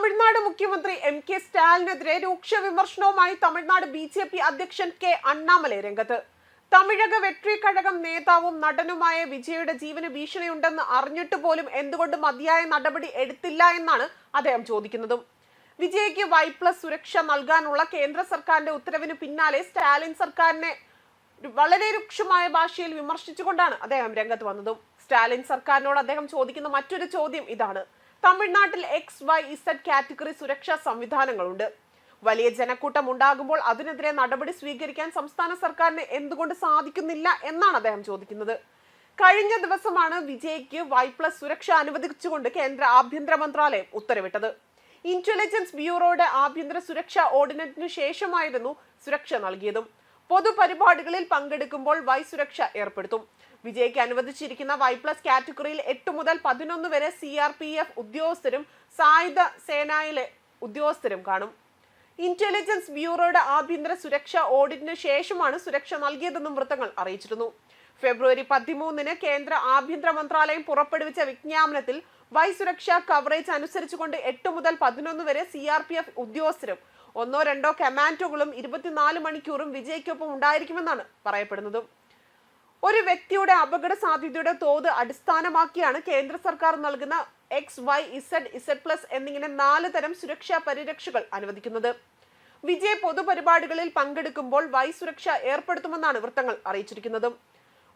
തമിഴ്നാട് മുഖ്യമന്ത്രി M K സ്റ്റാലിനെതിരെ രൂക്ഷ വിമർശനവുമായി തമിഴ്നാട് ബി ജെ പി അധ്യക്ഷൻ കെ അണ്ണാമലൈ രംഗത്ത്. തമിഴക വെട്രി കഴകം നേതാവും നടനുമായ വിജയുടെ ജീവന് ഭീഷണിയുണ്ടെന്ന് അറിഞ്ഞിട്ട് പോലും എന്തുകൊണ്ട് മതിയായ നടപടി എടുത്തില്ല എന്നാണ് അദ്ദേഹം ചോദിക്കുന്നതും. വിജയ്ക്ക് വൈ പ്ലസ് സുരക്ഷ നൽകാനുള്ള കേന്ദ്ര സർക്കാരിന്റെ ഉത്തരവിന് പിന്നാലെ സ്റ്റാലിൻ സർക്കാരിനെ വളരെ രൂക്ഷമായ ഭാഷയിൽ വിമർശിച്ചുകൊണ്ടാണ് അദ്ദേഹം രംഗത്ത് വന്നതും. സ്റ്റാലിൻ സർക്കാരിനോട് അദ്ദേഹം ചോദിക്കുന്ന മറ്റൊരു ചോദ്യം ഇതാണ്. തമിഴ്നാട്ടിൽ എക്സ് വൈ ഇസഡ് കാറ്റഗറി സുരക്ഷാ സംവിധാനങ്ങളുണ്ട്. വലിയ ജനക്കൂട്ടം ഉണ്ടാകുമ്പോൾ അതിനെതിരെ നടപടി സ്വീകരിക്കാൻ സംസ്ഥാന സർക്കാരിന് എന്തുകൊണ്ട് സാധിക്കുന്നില്ല എന്നാണ് അദ്ദേഹം ചോദിക്കുന്നത്. കഴിഞ്ഞ ദിവസമാണ് വിജയ്ക്ക് വൈ പ്ലസ് സുരക്ഷ അനുവദിച്ചുകൊണ്ട് കേന്ദ്ര ആഭ്യന്തര മന്ത്രാലയം ഉത്തരവിട്ടത്. ഇന്റലിജൻസ് ബ്യൂറോയുടെ ആഭ്യന്തര സുരക്ഷാ ഓർഡിനൻസിനു ശേഷമായിരുന്നു സുരക്ഷ നൽകിയതും. പൊതുപരിപാടികളിൽ പങ്കെടുക്കുമ്പോൾ വൈ സുരക്ഷ ഏർപ്പെടുത്തും. വിജയ്ക്ക് അനുവദിച്ചിരിക്കുന്ന വൈ പ്ലസ് കാറ്റഗറിയിൽ എട്ട് മുതൽ പതിനൊന്ന് വരെ സി ആർ പി എഫ് ഉദ്യോഗസ്ഥരും സായുധ സേനയിലെ ഉദ്യോഗസ്ഥരും കാണും. ഇന്റലിജൻസ് ബ്യൂറോയുടെ ആഭ്യന്തര സുരക്ഷാ ഓഡിറ്റിന് ശേഷമാണ് സുരക്ഷ നൽകിയതെന്നും വൃത്തങ്ങൾ അറിയിച്ചിരുന്നു. ഫെബ്രുവരി പതിമൂന്നിന് കേന്ദ്ര ആഭ്യന്തര മന്ത്രാലയം പുറപ്പെടുവിച്ച വിജ്ഞാപനത്തിൽ വൈ സുരക്ഷാ കവറേജ് അനുസരിച്ചുകൊണ്ട് എട്ട് മുതൽ പതിനൊന്ന് വരെ സി ആർ പി എഫ് ഉദ്യോഗസ്ഥരും ഒന്നോ രണ്ടോ കമാൻഡോകളും ഇരുപത്തിനാല് മണിക്കൂറും വിജയ്ക്കൊപ്പം ഉണ്ടായിരിക്കുമെന്നാണ് പറയപ്പെടുന്നത്. ഒരു വ്യക്തിയുടെ അപകട സാധ്യതയുടെ തോത് അടിസ്ഥാനമാക്കിയാണ് കേന്ദ്ര സർക്കാർ നൽകുന്ന X Y Z Z plus എന്നിങ്ങനെ നാല് തരം സുരക്ഷാ പരിരക്ഷകൾ അനുവദിക്കുന്നത്. വിജയ് പൊതുപരിപാടികളിൽ പങ്കെടുക്കുമ്പോൾ വൈ സുരക്ഷ ഏർപ്പെടുത്തുമെന്നാണ് വൃത്തങ്ങൾ അറിയിച്ചിരിക്കുന്നത്.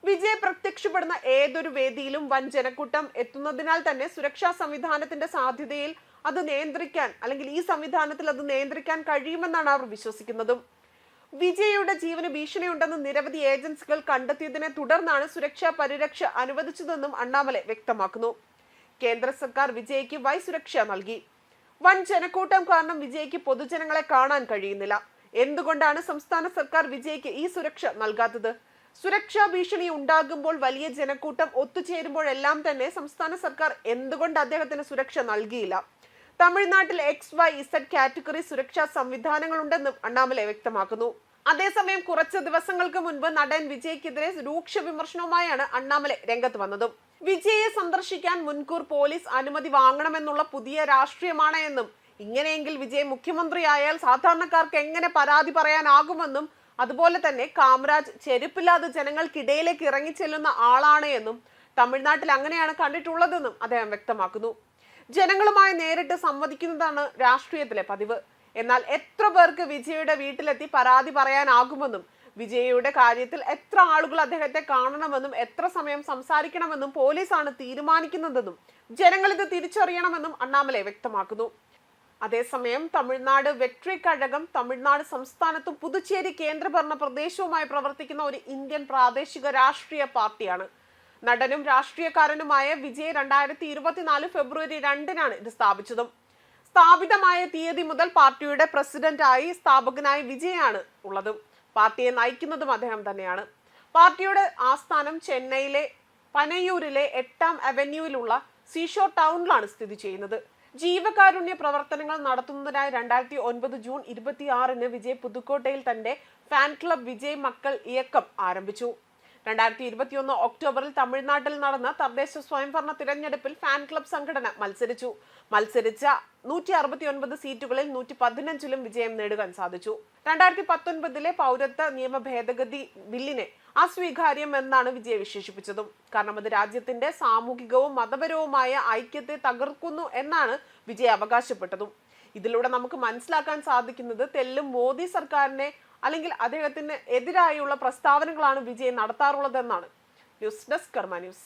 വിജയ് പ്രത്യക്ഷപ്പെടുന്ന ഏതൊരു വേദിയിലും വൻ ജനക്കൂട്ടം എത്തുന്നതിനാൽ തന്നെ സുരക്ഷാ സംവിധാനത്തിന്റെ സാധ്യതയിൽ അത് നിയന്ത്രിക്കാൻ അല്ലെങ്കിൽ ഈ സംവിധാനത്തിൽ അത് നിയന്ത്രിക്കാൻ കഴിയുമെന്നാണ് അവർ വിശ്വസിക്കുന്നതും. വിജയയുടെ ജീവന് ഭീഷണിയുണ്ടെന്ന് നിരവധി ഏജൻസികൾ കണ്ടെത്തിയതിനെ തുടർന്നാണ് സുരക്ഷാ പരിരക്ഷ അനുവദിച്ചതെന്നും അണ്ണാമലെ വ്യക്തമാക്കുന്നു. കേന്ദ്ര സർക്കാർ വിജയ്ക്ക് വൈ സുരക്ഷ നൽകി. വൻ ജനക്കൂട്ടം കാരണം വിജയ്ക്ക് പൊതുജനങ്ങളെ കാണാൻ കഴിയുന്നില്ല. എന്തുകൊണ്ടാണ് സംസ്ഥാന സർക്കാർ വിജയ്ക്ക് ഈ സുരക്ഷ നൽകാത്തത്? സുരക്ഷാ ഭീഷണി ഉണ്ടാകുമ്പോൾ വലിയ ജനക്കൂട്ടം ഒത്തുചേരുമ്പോഴെല്ലാം തന്നെ സംസ്ഥാന സർക്കാർ എന്തുകൊണ്ട് അദ്ദേഹത്തിന് സുരക്ഷ നൽകിയില്ല? തമിഴ്നാട്ടിൽ എക്സ് വൈ ഇസഡ് കാറ്റഗറി സുരക്ഷാ സംവിധാനങ്ങളുണ്ടെന്നും അണ്ണാമലെ വ്യക്തമാക്കുന്നു. അതേസമയം കുറച്ച് ദിവസങ്ങൾക്ക് മുൻപ് നടൻ വിജയ്ക്കെതിരെ രൂക്ഷ വിമർശനവുമായാണ് അണ്ണാമലെ രംഗത്ത് വന്നതും. വിജയെ സന്ദർശിക്കാൻ മുൻകൂർ പോലീസ് അനുമതി വാങ്ങണമെന്നുള്ള പുതിയ രാഷ്ട്രീയമാണ് എന്നും ഇങ്ങനെയെങ്കിൽ വിജയ് മുഖ്യമന്ത്രിയായാൽ സാധാരണക്കാർക്ക് എങ്ങനെ പരാതി പറയാനാകുമെന്നും അതുപോലെ തന്നെ കാമരാജ് ചെരുപ്പില്ലാതെ ജനങ്ങൾക്കിടയിലേക്ക് ഇറങ്ങിച്ചെല്ലുന്ന ആളാണ് എന്നും തമിഴ്നാട്ടിൽ അങ്ങനെയാണ് കണ്ടിട്ടുള്ളതെന്നും അദ്ദേഹം വ്യക്തമാക്കുന്നു. ജനങ്ങളുമായി നേരിട്ട് സംവദിക്കുന്നതാണ് രാഷ്ട്രീയത്തിലെ പതിവ്. എന്നാൽ എത്ര പേർക്ക് വിജയയുടെ വീട്ടിലെത്തി പരാതി പറയാനാകുമെന്നും വിജയയുടെ കാര്യത്തിൽ എത്ര ആളുകൾ അദ്ദേഹത്തെ കാണണമെന്നും എത്ര സമയം സംസാരിക്കണമെന്നും പോലീസാണ് തീരുമാനിക്കുന്നതെന്നും ജനങ്ങൾ ഇത് തിരിച്ചറിയണമെന്നും അണ്ണാമലൈ വ്യക്തമാക്കുന്നു. അതേസമയം തമിഴ്നാട് വെട്രി കഴകം തമിഴ്നാട് സംസ്ഥാനത്തും പുതുച്ചേരി കേന്ദ്രഭരണ പ്രദേശവുമായി പ്രവർത്തിക്കുന്ന ഒരു ഇന്ത്യൻ പ്രാദേശിക രാഷ്ട്രീയ പാർട്ടിയാണ്. നടനും രാഷ്ട്രീയക്കാരനുമായ വിജയ് രണ്ടായിരത്തി ഇരുപത്തിനാല് ഫെബ്രുവരി രണ്ടിനാണ് ഇത് സ്ഥാപിച്ചതും. സ്ഥാപിതമായ തീയതി മുതൽ പാർട്ടിയുടെ പ്രസിഡന്റായി സ്ഥാപകനായി വിജയാണ് ഉള്ളതും. പാർട്ടിയെ നയിക്കുന്നതും അദ്ദേഹം തന്നെയാണ്. പാർട്ടിയുടെ ആസ്ഥാനം ചെന്നൈയിലെ പനയൂരിലെ എട്ടാം അവന്യൂവിലുള്ള സീഷോർ ടൗണിലാണ് സ്ഥിതി ചെയ്യുന്നത്. ജീവകാരുണ്യ പ്രവർത്തനങ്ങൾ നടത്തുന്നതിനായി രണ്ടായിരത്തി ഒൻപത് ജൂൺ ഇരുപത്തിയാറിന് വിജയ് പുതുക്കോട്ടയിൽ തന്റെ ഫാൻ ക്ലബ് വിജയ് മക്കൾ ഇയക്കം ആരംഭിച്ചു. രണ്ടായിരത്തി ഇരുപത്തിയൊന്ന് ഒക്ടോബറിൽ തമിഴ്നാട്ടിൽ നടന്ന തദ്ദേശ സ്വയംഭരണ തിരഞ്ഞെടുപ്പിൽ ഫാൻ ക്ലബ് സംഘടന മത്സരിച്ചു. മത്സരിച്ച നൂറ്റി അറുപത്തി ഒൻപത് സീറ്റുകളിൽ നൂറ്റി പതിനഞ്ചിലും വിജയം നേടുവാൻ സാധിച്ചു. രണ്ടായിരത്തി പത്തൊൻപതിലെ പൗരത്വ നിയമ ഭേദഗതി ബില്ലിനെ അസ്വീകാര്യം എന്നാണ് വിജയ വിശേഷിപ്പിച്ചതും. കാരണം അത് രാജ്യത്തിന്റെ സാമൂഹികവും മതപരവുമായ ഐക്യത്തെ തകർക്കുന്നു എന്നാണ് വിജയ് അവകാശപ്പെട്ടതും. ഇതിലൂടെ നമുക്ക് മനസ്സിലാക്കാൻ സാധിക്കുന്നത് തെല്ലും മോദി സർക്കാരിനെ അല്ലെങ്കിൽ അദ്ദേഹത്തിന് എതിരായുള്ള പ്രസ്താവനകളാണ് Vijay നടത്താറുള്ളതെന്നാണ്. News desk Karma news.